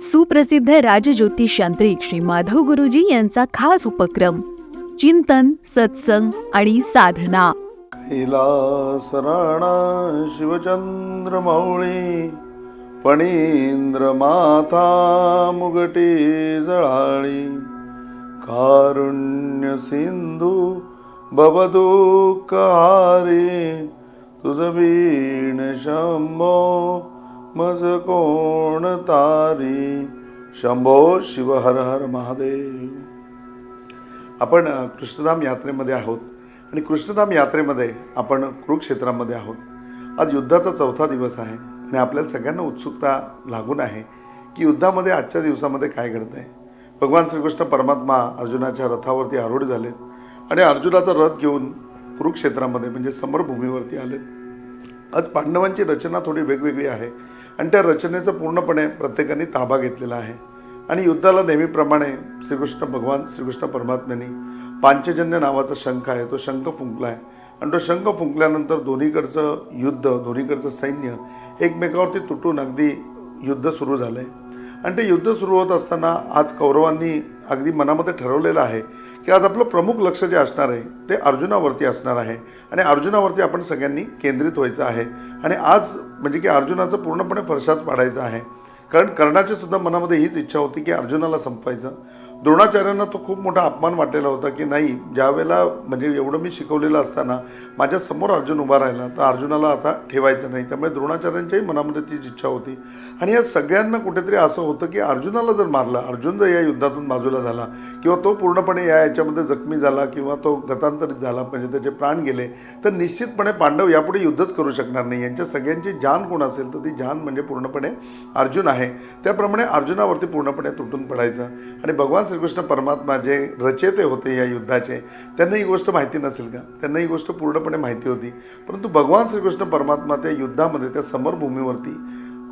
सुप्रसिद्ध राजज्योतिष यांत्रिक श्री माधव गुरुजी यांचा खास उपक्रम चिंतन सत्संग आणि साधना. कैलासराणा शिवचंद्रमौळी पणींद्र माथा मुगटी जळाळी कारुण्य सिंधू भवदुःखहारी तुझ बीण शंभो मज कोण तारी? शंभो शिव हर हर महादेव. आपण कृष्णधाम यात्रेमध्ये आहोत आणि कृष्णधाम यात्रेमध्ये आपण कुरुक्षेत्रामध्ये आहोत. आज युद्धाचा चौथा दिवस आहे आणि आपल्याला सगळ्यांना उत्सुकता लागून आहे की युद्धामध्ये आजच्या दिवसामध्ये काय घडत आहे भगवान श्रीकृष्ण परमात्मा अर्जुनाच्या रथावरती आरूढ झालेत आणि अर्जुनाचा रथ घेऊन कुरुक्षेत्रामध्ये म्हणजे समरभूमीवरती आलेत. आज पांडवांची रचना थोडी वेगवेगळी आहे. आणि त्या रचनेचा पूर्णपणे प्रत्येकाने ताबा घेतलेला आहे. आणि युद्धाला नेहमीप्रमाणे श्रीकृष्ण भगवान श्रीकृष्ण परमात्म्यांनी पांचजन्य नावाचा शंख आहे तो शंख फुंकला आहे आणि तो शंख फुंकल्यानंतर दोन्हीकडचं युद्ध दोन्हीकडचं सैन्य एकमेकावरती तुटून अगदी युद्ध सुरू झालं आहे आणि ते युद्ध सुरू होत असताना आज कौरवांनी अगदी मनामध्ये ठरवलेलं आहे की आज आपलं प्रमुख लक्ष जे असणार आहे ते अर्जुनावरती असणार आहे. आणि अर्जुनावरती आपण सगळ्यांनी केंद्रित व्हायचं आहे. आणि आज म्हणजे की अर्जुनाचं पूर्णपणे फरशाच पाडायचं आहे. कारण कर्णाची सुद्धा मनामध्ये हीच इच्छा होती की अर्जुनाला संपवायचं. द्रोणाचार्यांना तो खूप मोठा अपमान वाटलेला होता की नाही ज्या वेळेला म्हणजे एवढं मी शिकवलेलं असताना माझ्यासमोर अर्जुन उभा राहिला तर अर्जुनाला आता ठेवायचं नाही. त्यामुळे द्रोणाचार्यांच्याही मनामध्ये तीच इच्छा होती. आणि या सगळ्यांना कुठेतरी असं होतं की अर्जुनाला जर मारलं अर्जुन जर या युद्धातून बाजूला झाला किंवा तो पूर्णपणे या याच्यामध्ये जखमी झाला किंवा तो गतांतरित झाला म्हणजे त्याचे प्राण गेले तर निश्चितपणे पांडव यापुढे युद्धच करू शकणार नाही. यांच्या सगळ्यांची जान कोण असेल तर ती जान म्हणजे पूर्णपणे अर्जुन आहे. त्याप्रमाणे अर्जुनावरती पूर्णपणे तुटून पडायचं. आणि भगवान श्रीकृष्ण परमात्मा जे रचेते होते या युद्धाचे त्यांना ही गोष्ट माहिती नसेल का? त्यांना ही गोष्ट पूर्णपणे माहिती होती. परंतु भगवान श्रीकृष्ण परमात्मा त्या युद्धामध्ये त्या समरभूमीवरती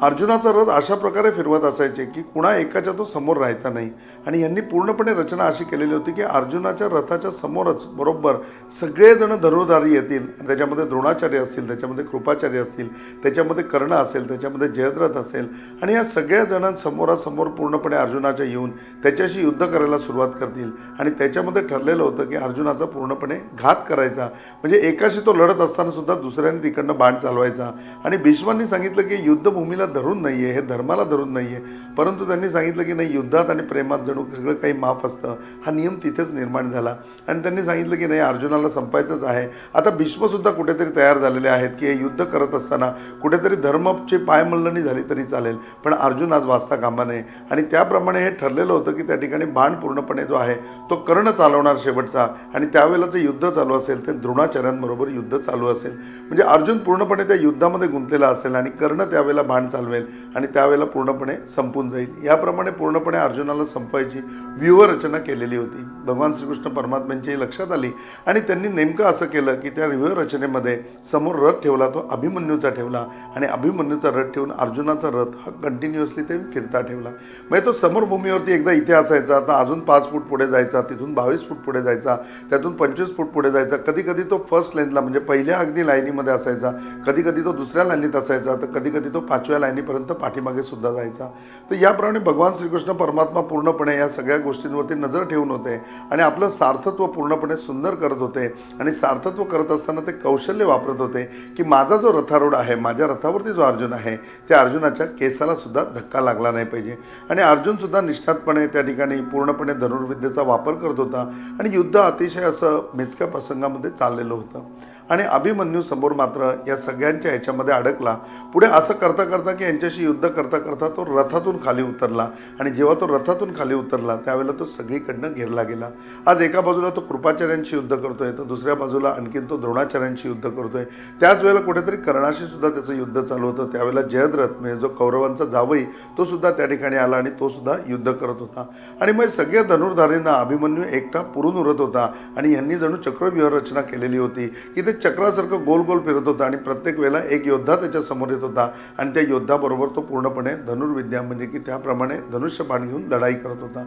अर्जुनाचा रथ अशा प्रकारे फिरवत असायचे की कुणा एकाच्या तो समोर राहायचा नाही. आणि यांनी पूर्णपणे रचना अशी केलेली होती की अर्जुनाच्या रथाच्या समोरच बरोबर सगळेजण धनुर्धारी येतील. त्याच्यामध्ये द्रोणाचार्य असतील त्याच्यामध्ये कृपाचार्य असतील त्याच्यामध्ये कर्ण असेल त्याच्यामध्ये जयद्रथ असेल. आणि या सगळ्या जणांसमोरासमोर पूर्णपणे अर्जुनाच्या येऊन त्याच्याशी युद्ध करायला सुरुवात करतील. आणि त्याच्यामध्ये ठरलेलं होतं की अर्जुनाचा पूर्णपणे घात करायचा. म्हणजे एकाशी तो लढत असताना सुद्धा दुसऱ्याने तिकडनं बाण चालवायचा. आणि भीष्मांनी सांगितलं की युद्धभूमीला धरून नाही आहे हे धर्माला धरून नाही आहे परंतु त्यांनी सांगितलं की नाही युद्धात आणि प्रेमात जणू सगळं काही माफ असतं. हा नियम तिथेच निर्माण झाला. आणि त्यांनी सांगितलं की नाही अर्जुनाला संपायचंच आहे. आता भीष्मसुद्धा कुठेतरी तयार झालेले आहेत की हे युद्ध करत असताना कुठेतरी धर्मची पायमल्लणी झाली तरी चालेल. पण अर्जुन आज वाचता कामा नये. आणि त्याप्रमाणे हे ठरलेलं होतं की त्या ठिकाणी बाण पूर्णपणे जो आहे तो कर्ण चालवणार शेवटचा. आणि त्यावेळेला जे युद्ध चालू असेल ते द्रोणाचार्यांबरोबर युद्ध चालू असेल. म्हणजे अर्जुन पूर्णपणे त्या युद्धामध्ये गुंतलेला असेल आणि कर्ण त्यावेळेला बाण चालवेल आणि त्यावेळेला पूर्णपणे संपून जाईल. याप्रमाणे पूर्णपणे अर्जुनाला संपवायची व्यूहरचना केलेली होती. भगवान श्रीकृष्ण परमात्म्यांची लक्षात आली आणि त्यांनी नेमकं असं केलं की त्या व्यूहरचनेमध्ये समोर रथ ठेवला तो अभिमन्यूचा ठेवला आणि अभिमन्यूचा रथ ठेवून अर्जुनाचा रथ हा कंटिन्युअसली ते फिरता ठेवला. म्हणजे तो समोर भूमीवरती एकदा इथे असायचा आता अजून पाच फूट पुढे जायचा तिथून बावीस फूट पुढे जायचा त्यातून पंचवीस फूट पुढे जायचा. कधी कधी तो फर्स्ट लाईनला म्हणजे पहिल्या अगदी लाईनीमध्ये असायचा. कधी कधी तो दुसऱ्या लाईनीत असायचा. तर कधी कधी तो पाचव्या लाईनीपर्यंत पाठीमागे सुद्धा जायचा. तर याप्रमाणे भगवान श्रीकृष्ण परमात्मा पूर्णपणे या सगळ्या गोष्टींवरती नजर ठेवून होते आणि आपलं सार्थत्व पूर्णपणे सुंदर करत होते आणि सार्थत्व करत असताना ते कौशल्य वापरत होते की माझा जो रथारूढ आहे माझ्या रथावरती जो अर्जुन आहे त्या अर्जुनाच्या केसाला सुद्धा धक्का लागला नाही पाहिजे. आणि अर्जुन सुद्धा निष्ठातपणे त्या ठिकाणी पूर्णपणे धनुर्विद्येचा वापर करत होता आणि युद्ध अतिशय असं मेचक्या प्रसंगामध्ये चाललेलं होतं. आणि अभिमन्यू समोर मात्र या सगळ्यांच्या ह्याच्यामध्ये अडकला. पुढे असं करता करता की यांच्याशी युद्ध करता करता तो रथातून खाली उतरला. आणि जेव्हा तो रथातून खाली उतरला त्यावेळेला तो सगळीकडनं घेरला गेला. आज एका बाजूला तो कृपाचार्यांशी युद्ध करतोय तर दुसऱ्या बाजूला आणखीन तो द्रोणाचार्यांशी युद्ध करतोय. त्याच वेळेला कुठेतरी कर्णाशी सुद्धा त्याचं युद्ध चालू होतं. त्यावेळेला जयद्रथ म्हणजे जो कौरवांचा जावई तो सुद्धा त्या ठिकाणी आला आणि तो सुद्धा युद्ध करत होता. आणि मग सगळ्या धनुर्धारींना अभिमन्यू एकटा पुरून उरत होता. आणि यांनी जणू चक्रव्यूह रचना केलेली होती. की ते चक्रासारखं गोल गोल फिरत होता आणि प्रत्येक वेळेला एक योद्धा त्याच्यासमोर येत होता. आणि त्या योद्धाबरोबर तो पूर्णपणे धनुर्विद्या म्हणजे की त्याप्रमाणे धनुष्य बाण घेऊन लढाई करत होता.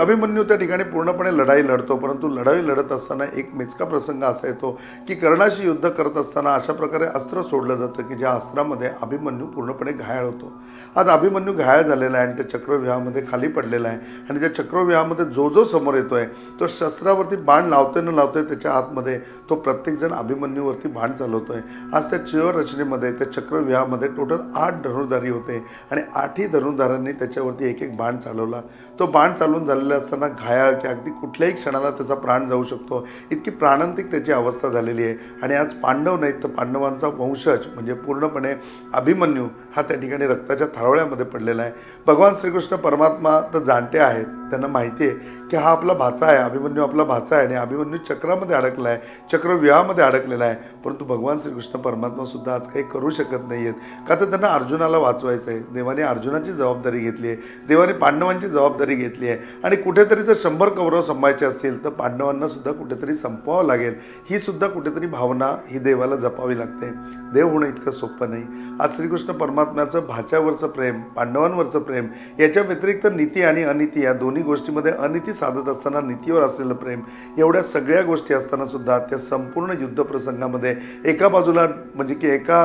अभिमन्यू त्या ठिकाणी पूर्णपणे लढाई लढतो परंतु लढाई लढत असताना एक मेचका प्रसंग असा येतो की कर्णाशी युद्ध करत असताना अशा प्रकारे अस्त्र सोडलं जातं की ज्या अस्त्रामध्ये अभिमन्यू पूर्णपणे घायाळ होतो. आज अभिमन्यू घायाळ झालेला आहे आणि त्या चक्रव्यूहामध्ये खाली पडलेला आहे आणि त्या चक्रव्यूहामध्ये जो जो समोर येतोय तो शस्त्रावरती बाण लावतोय न लावतोय त्याच्या आतमध्ये तो प्रत्येकजण अभिमन्यूवरती बाण चालवतोय आज त्या चिवरचनेमध्ये त्या चक्रव्यूहामध्ये टोटल आठ धनुर्धारी होते आणि आठही धनुर्धारांनी त्याच्यावरती एक एक बाण चालवला. तो बाण चालवून झालेला असताना घायाळ की अगदी कुठल्याही क्षणाला त्याचा प्राण जाऊ शकतो. इतकी प्राणांतिक त्याची अवस्था झालेली आहे. आणि आज पांडव नाहीत तर पांडवांचा वंशज म्हणजे पूर्णपणे अभिमन्यू हा त्या ठिकाणी रक्ताच्या थारोळ्यामध्ये पडलेला आहे. भगवान श्रीकृष्ण परमात्मा तर जाणते आहेत त्यांना माहिती आहे की हा आपला भाचा आहे अभिमन्यू आपला भाचा आहे आणि अभिमन्यू चक्रामध्ये अडकला आहे चक्रव्यूहामध्ये अडकलेला आहे. परंतु भगवान श्रीकृष्ण परमात्मासुद्धा आज काही करू शकत नाही आहेत का तर त्यांना अर्जुनाला वाचवायचं आहे देवाने अर्जुनाची जबाबदारी घेतली आहे. देवाने पांडवांची जबाबदारी घेतली आहे. आणि कुठेतरी जर शंभर कौरव संभायचे असतील तर पांडवांना सुद्धा कुठेतरी संपवावं लागेल. ही सुद्धा कुठेतरी भावना ही देवाला जपावी लागते. देव होणं इतकं सोपं नाही. आज श्रीकृष्ण परमात्म्याचं भाच्यावरचं प्रेम पांडवांवरचं प्रेम याच्या व्यतिरिक्त नीती आणि अनिती या दोन्ही गोष्टीमध्ये अनिती साधत असताना नीतीवर असलेलं प्रेम एवढ्या सगळ्या गोष्टी असताना सुद्धा त्या संपूर्ण युद्धप्रसंगामध्ये एका बाजूला म्हणजे की एका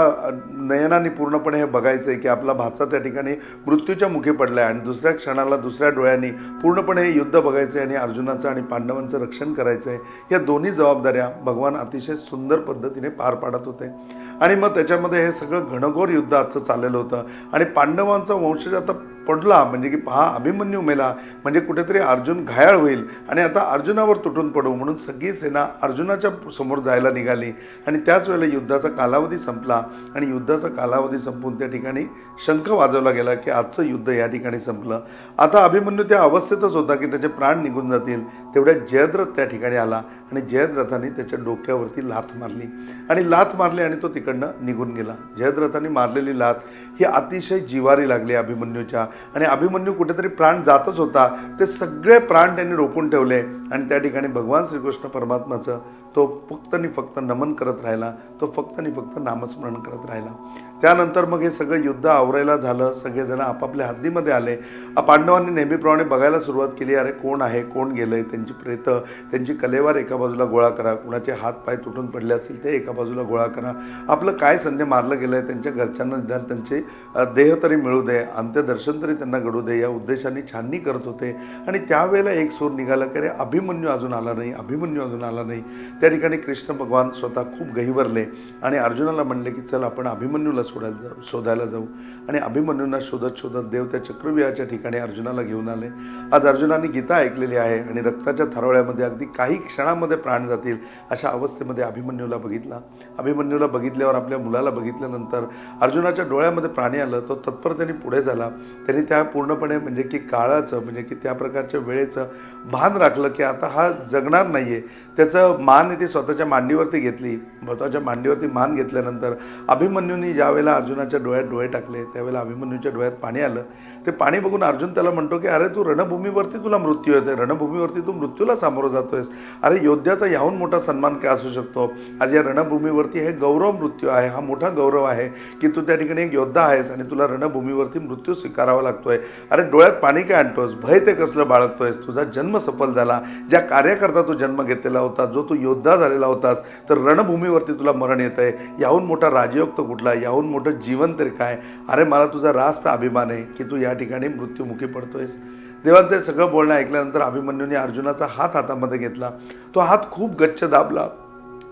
नयनाने पूर्णपणे हे बघायचं आहे की आपला भाचा त्या ठिकाणी मृत्यूच्या मुखी पडला आहे आणि दुसऱ्या क्षणाला दुसऱ्या डोळ्यांनी पूर्णपणे हे युद्ध बघायचं आहे आणि अर्जुनाचं आणि पांडवांचं रक्षण करायचं आहे या दोन्ही जबाबदाऱ्या भगवान अतिशय सुंदर पद्धतीने पार पाडत होते. आणि मग त्याच्यामध्ये हे सगळं घनघोर युद्ध आजचं चाललेलं होतं. आणि पांडवांचा वंशज आता पडला म्हणजे की हा अभिमन्यू मेला म्हणजे कुठेतरी अर्जुन घायाळ होईल आणि आता अर्जुनावर तुटून पडू म्हणून सगळी सेना अर्जुनाच्या समोर जायला निघाली. आणि त्याच वेळेला युद्धाचा कालावधी संपला आणि युद्धाचा कालावधी संपून त्या ठिकाणी शंख वाजवला गेला की आजचं युद्ध या ठिकाणी संपलं. आता अभिमन्यू त्या अवस्थेतच होता की त्याचे प्राण निघून जातील. तेवढ्या जयद्रथ त्या ठिकाणी आला आणि जयद्रथाने त्याच्या डोक्यावरती लाथ मारली. आणि लाथ मारली आणि तो तिकडनं निघून गेला. जयद्रथाने मारलेली लाथ ही अतिशय जिवारी लागली अभिमन्यूच्या. आणि अभिमन्यू कुठेतरी प्राण जातच होता. ते सगळे प्राण त्यांनी रोखून ठेवले आणि त्या ठिकाणी भगवान श्रीकृष्ण परमात्माचं तो फक्त आणि फक्त नमन करत राहिला. तो फक्त आणि फक्त नामस्मरण करत राहिला. त्यानंतर मग हे सगळं युद्ध आवरायला झालं. सगळेजण आपापल्या हद्दीमध्ये आले. पांडवांनी नेहमीप्रमाणे बघायला सुरुवात केली अरे कोण आहे? कोण गेलंय? त्यांची प्रेतं त्यांची कलेवार एका बाजूला गोळा करा. कुणाचे हात पाय तुटून पडले असतील ते एका बाजूला गोळा करा. आपलं काय संध्या मारलं गेलंय? त्यांच्या घरच्यांना निदान त्यांचे देह तरी मिळू दे. अंत्यदर्शन तरी त्यांना घडू दे. या उद्देशाने छाननी करत होते. आणि त्यावेळेला एक सूर निघाला की अरे अभिमन्यू अजून आला नाही. अभिमन्यू अजून आला नाही. त्या ठिकाणी कृष्ण भगवान स्वतः खूप गहिवरले. आणि अर्जुनाला म्हणले की चल आपण अभिमन्यूला सोडायला जाऊ शोधायला जाऊ. आणि अभिमन्यूंना शोधत शोधत देव त्या चक्रव्यूहाच्या ठिकाणी अर्जुनाला घेऊन आले. आज अर्जुनाने गीता ऐकलेली आहे आणि रक्ताच्या थारोळ्यामध्ये अगदी काही क्षणामध्ये प्राण जातील अशा अवस्थेमध्ये अभिमन्यूला बघितला. अभिमन्यूला बघितल्यावर आपल्या मुलाला बघितल्यानंतर अर्जुनाच्या डोळ्यामध्ये प्राणी आलं. तो तत्परतेने पुढे झाला. त्यांनी त्या पूर्णपणे म्हणजे की काळाचं म्हणजे की त्या प्रकारच्या वेळेचं भान राखलं की आता हा जगणार नाही आहे त्याचं मान इथे स्वतःच्या मांडीवरती घेतली. स्वतःच्या मांडीवरती मान घेतल्यानंतर अभिमन्यूनी ज्या ज्यावेळेला अर्जुनाच्या डोळ्यात डोळे टाकले त्यावेळेला अभिमन्यूच्या डोळ्यात पाणी आलं ते पाणी बघून अर्जुन त्याला म्हणतो की अरे तू रणभूमीवरती तुला मृत्यू येते रणभूमीवरती तू मृत्यूला सामोरं जातोयस. अरे योद्ध्याचा याहून मोठा सन्मान काय असू शकतो? आज या रणभूमीवरती हे गौरव मृत्यू आहे हा मोठा गौरव आहे की तू त्या ठिकाणी एक योद्धा आहेस आणि तुला रणभूमीवरती मृत्यू स्वीकारावा लागतोय. अरे डोळ्यात पाणी काय आणतोस? भय ते कसलं बाळगतोयस? तुझा जन्म सफल झाला. ज्या कार्याकरता तू जन्म घेतलेला होता जो तू योद्धा झालेला होतास तर रणभूमीवरती तुला मरण येत आहे याहून मोठा राजयोग तो कुठला? याहून मोठं जीवन तरी काय? अरे मला तुझा रास्त अभिमान आहे की तू या ठिकाणी मृत्यूमुखी पडतोयस. देवांचं हे सगळं बोलणं ऐकल्यानंतर अभिमन्यूने अर्जुनाचा हात हातामध्ये घेतला. तो हात खूप गच्च दाबला.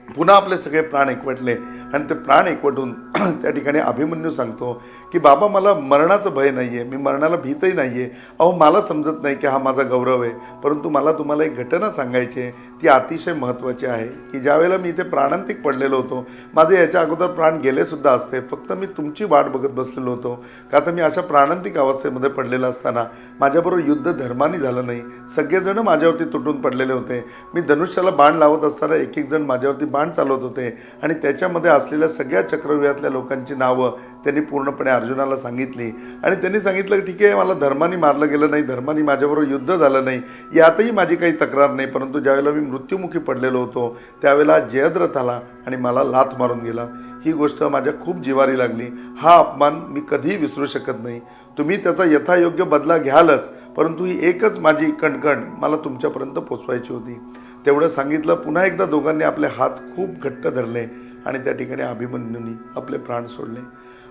पुन्हा आपले सगळे प्राण एकवटले. आणि ते प्राण एकवटून त्या ठिकाणी अभिमन्यू सांगतो की बाबा मला मरणाचं भय नाही आहे मी मरणाला भीतही नाही आहे अहो मला समजत नाही की हा माझा गौरव आहे. परंतु मला तुम्हाला एक घटना सांगायची आहे. ती अतिशय महत्त्वाची आहे की ज्यावेळेला मी इथे प्राणांतिक पडलेलो होतो माझे याच्या अगोदर प्राण गेलेसुद्धा असते. फक्त मी तुमची वाट बघत बसलेलो होतो. का तर मी अशा प्राणांतिक अवस्थेमध्ये पडलेला असताना माझ्याबरोबर युद्ध धर्माने झालं नाही. सगळेजण माझ्यावरती तुटून पडलेले होते. मी धनुष्याला बाण लावत असताना एक एक जण माझ्यावरती बाण चालवत होते आणि त्याच्यामध्ये असलेल्या सगळ्या चक्रव्यूहातल्या लोकांची नावं त्यांनी पूर्णपणे अर्जुनाला सांगितली. आणि त्यांनी सांगितलं की ठीक आहे मला धर्माने मारलं गेलं नाही धर्माने माझ्याबरोबर युद्ध झालं नाही यातही माझी काही तक्रार नाही परंतु ज्यावेळेला मी मृत्युमुखी पडलेलो होतो त्यावेळेला जयद्रथ आला आणि मला लाथ मारून गेला. ही गोष्ट माझ्या खूप जिवारी लागली. हा अपमान मी कधीही विसरू शकत नाही. तुम्ही त्याचा यथायोग्य बदला घ्यालच परंतु ही एकच माझी कणकण मला तुमच्यापर्यंत पोचवायची होती. तेवढं सांगितलं. पुन्हा एकदा दोघांनी आपले हात खूप घट्ट धरले आणि त्या ठिकाणी अभिमन्यूंनी आपले प्राण सोडले.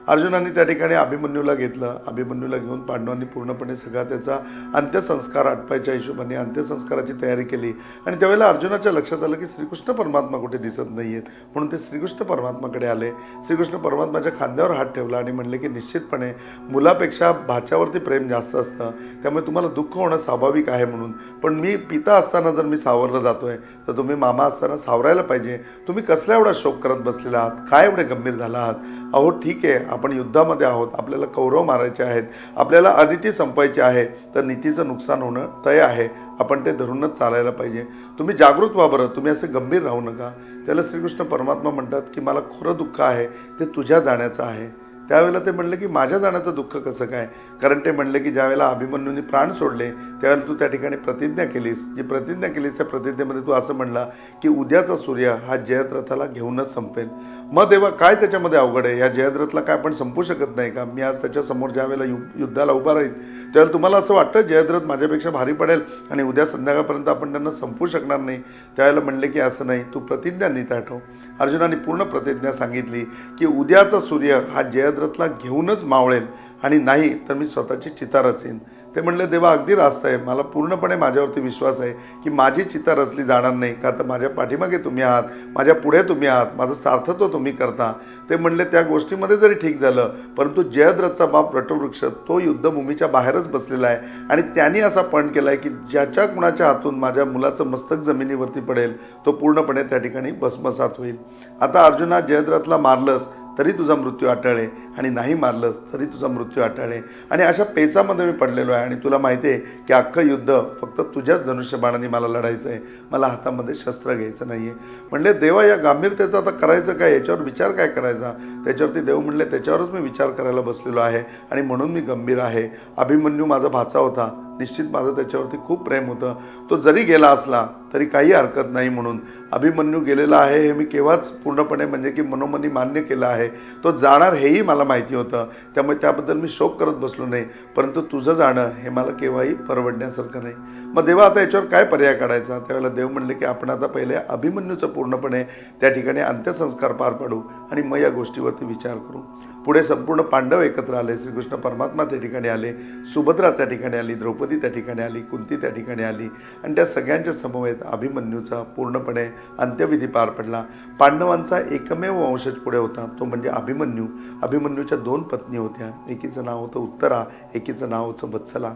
अर्जुनाने त्या ठिकाणी अभिमन्यूला घेतलं. अभिमन्यूला घेऊन पांडवांनी पूर्णपणे सगळा त्याचा अंत्यसंस्कार आटपायच्या हिशोबाने अंत्यसंस्काराची तयारी केली. आणि त्यावेळेला अर्जुनाच्या लक्षात आलं की श्रीकृष्ण परमात्मा कुठे दिसत नाही आहेत म्हणून ते श्रीकृष्ण परमात्माकडे आले. श्रीकृष्ण परमात्माच्या खांद्यावर हात ठेवला आणि म्हणले की निश्चितपणे मुलापेक्षा भाच्यावरती प्रेम जास्त असतं. त्यामुळे तुम्हाला दुःख होणं स्वाभाविक आहे म्हणून. पण मी पिता असताना जर मी सावरलं आहे तर तुम्ही मामा असताना सावरायला पाहिजे. तुम्ही कसला एवढा शोक करत बसलेला आहात? काय एवढे गंभीर झाला आहात? अहो ठीक आहे. आपण युद्धामध्ये आहोत आपल्याला कौरव मारायचे आहेत आपल्याला अनिती संपायची आहे तर नीतीचं नुकसान होणं तय आहे. आपण ते धरूनच चालायला पाहिजे. तुम्ही जागृत व्हा बरं. तुम्ही असे गंभीर राहू नका. त्याला श्रीकृष्ण परमात्मा म्हणतात की मला खरं दुःख आहे. ते तुझ्या जाण्याचं आहे. त्यावेळेला ते म्हणले की माझ्या जाण्याचं दुःख कसं काय? कारण ते म्हणले की ज्यावेळेला अभिमन्यूंनी प्राण सोडले त्यावेळेला तू त्या ठिकाणी प्रतिज्ञा केलीस. जी प्रतिज्ञा केलीस त्या प्रतिज्ञेमध्ये तू असं म्हणला की उद्याचा सूर्य हा जयद्रथाला घेऊनच संपेल. मग तेव्हा काय त्याच्यामध्ये अवघड आहे? या जयद्रथला काय आपण संपू शकत नाही का? मी आज त्याच्यासमोर ज्यावेळेला यु युद्धाला उभा राहील त्यावेळेला तुम्हाला असं वाटतं जयद्रथ माझ्यापेक्षा भारी पडेल आणि उद्या संध्याकाळपर्यंत आपण त्यांना संपू शकणार नाही? त्यावेळेला म्हणले की असं नाही तू प्रतिज्ञा नीट आठव. अर्जुनाने पूर्ण प्रतिज्ञा सांगितली की उद्याचा सूर्य हा जयद्रथला घेऊनच मावळेल. आणि नाही तर मी स्वतःची चिता रचेन ते म्हणले देवा अगदी रास्त आहे. मला पूर्णपणे माझ्यावरती विश्वास आहे की माझी चिता रचली जाणार नाही. का तर माझ्या पाठीमागे तुम्ही आहात? माझ्या पुढे तुम्ही आहात? माझं सार्थत्व तुम्ही करता. ते म्हणले त्या गोष्टीमध्ये जरी ठीक झालं परंतु जयद्रथचा बाप वटवृक्ष तो युद्धभूमीच्या बाहेरच बसलेला आहे. आणि त्यांनी असा पण केला आहे की ज्याच्या कुणाच्या हातून माझ्या मुलाचं मस्तक जमिनीवरती पडेल तो पूर्णपणे त्या ठिकाणी भस्मसात होईल. आता अर्जुना जयद्रथला मारलंच तरी तुझा मृत्यू अटाळे आणि नाही मारलंस तरी तुझा मृत्यू अटाळे आणि अशा पेचामध्ये मी पडलेलो आहे. आणि तुला माहिती आहे की अख्खं युद्ध फक्त तुझ्याच धनुष्यबाणाने मला लढायचं आहे. मला हातामध्ये शस्त्र घ्यायचं नाही आहे म्हणले देवा या गांभीर्यतेचा आता करायचं काय? याच्यावर विचार काय करायचा? त्याच्यावरती देव म्हणले त्याच्यावरच मी विचार करायला बसलेलो आहे. आणि म्हणून मी गंभीर आहे. अभिमन्यू माझा भाचा होता. निश्चित माझं त्याच्यावरती खूप प्रेम होतं. तो जरी गेला असला तरी काही हरकत नाही म्हणून. अभिमन्यू गेलेला आहे हे मी केव्हाच पूर्णपणे म्हणजे की मनोमनी मान्य केलं आहे. तो जाणार हेही मला माहिती होतं. त्यामुळे त्याबद्दल मी शोक करत बसलो नाही. परंतु तुझं जाणं हे मला केव्हाही परवडण्यासारखं नाही. मग देवा आता याच्यावर काय पर्याय काढायचा? त्यावेळेला देव म्हणले की आपण आता पहिले अभिमन्यूचं पूर्णपणे त्या ठिकाणी अंत्यसंस्कार पार पाडू आणि मग या गोष्टीवरती विचार करू. पुढे संपूर्ण पांडव एकत्र आले. श्रीकृष्ण परमात्मा त्या ठिकाणी आले. सुभद्रा त्या ठिकाणी आली. द्रौपदी त्या ठिकाणी आली. कुंती त्या ठिकाणी आली. आणि त्या सगळ्यांच्या समवेत अभिमन्यूचा पूर्णपणे अंत्यविधी पार पडला. पांडवांचा एकमेव वंशज पुढे होता. तो म्हणजे अभिमन्यू. अभिमन्यूच्या दोन पत्नी होत्या. एकीचं नाव होतं उत्तरा एकीचं नाव होतं वत्सला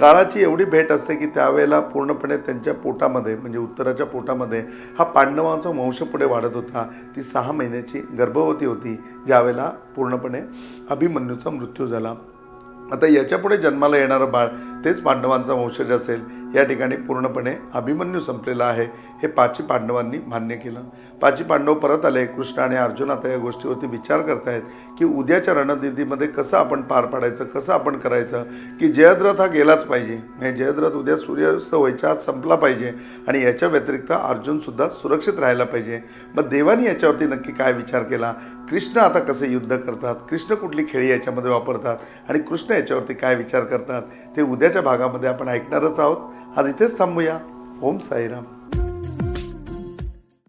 काळाची एवढी भेट असते की त्यावेळेला पूर्णपणे त्यांच्या पोटामध्ये म्हणजे उत्तराच्या पोटामध्ये हा पांडवांचा वंश पुढे वाढत होता. ती सहा महिन्याची गर्भवती होती ज्यावेळेला पूर्णपणे अभिमन्यूचा मृत्यू झाला. आता याच्यापुढे जन्माला येणारं बाळ तेच पांडवांचा वंशज असेल. या ठिकाणी पूर्णपणे अभिमन्यू संपलेला आहे. हे पाची पांडवांनी मान्य केलं. पाची पांडव परत आले. कृष्ण आणि अर्जुन आता या गोष्टीवरती विचार करतायत की उद्याच्या रणनिधीमध्ये कसं आपण पार पाडायचं कसं आपण करायचं की जयद्रथ हा गेलाच पाहिजे. म्हणजे जयद्रथ उद्या सूर्यास्त व्हायच्या आत संपला पाहिजे आणि याच्या व्यतिरिक्त अर्जुनसुद्धा सुरक्षित राहायला पाहिजे. मग देवानी याच्यावरती नक्की काय विचार केला? कृष्ण आता कसे युद्ध करतात? कृष्ण कुठली खेळी याच्यामध्ये वापरतात? आणि कृष्ण याच्यावरती काय विचार करतात? ते उद्याच्या भागामध्ये आपण ऐकणारच आहोत. आज इथेच थांबूया. ओम साईराम.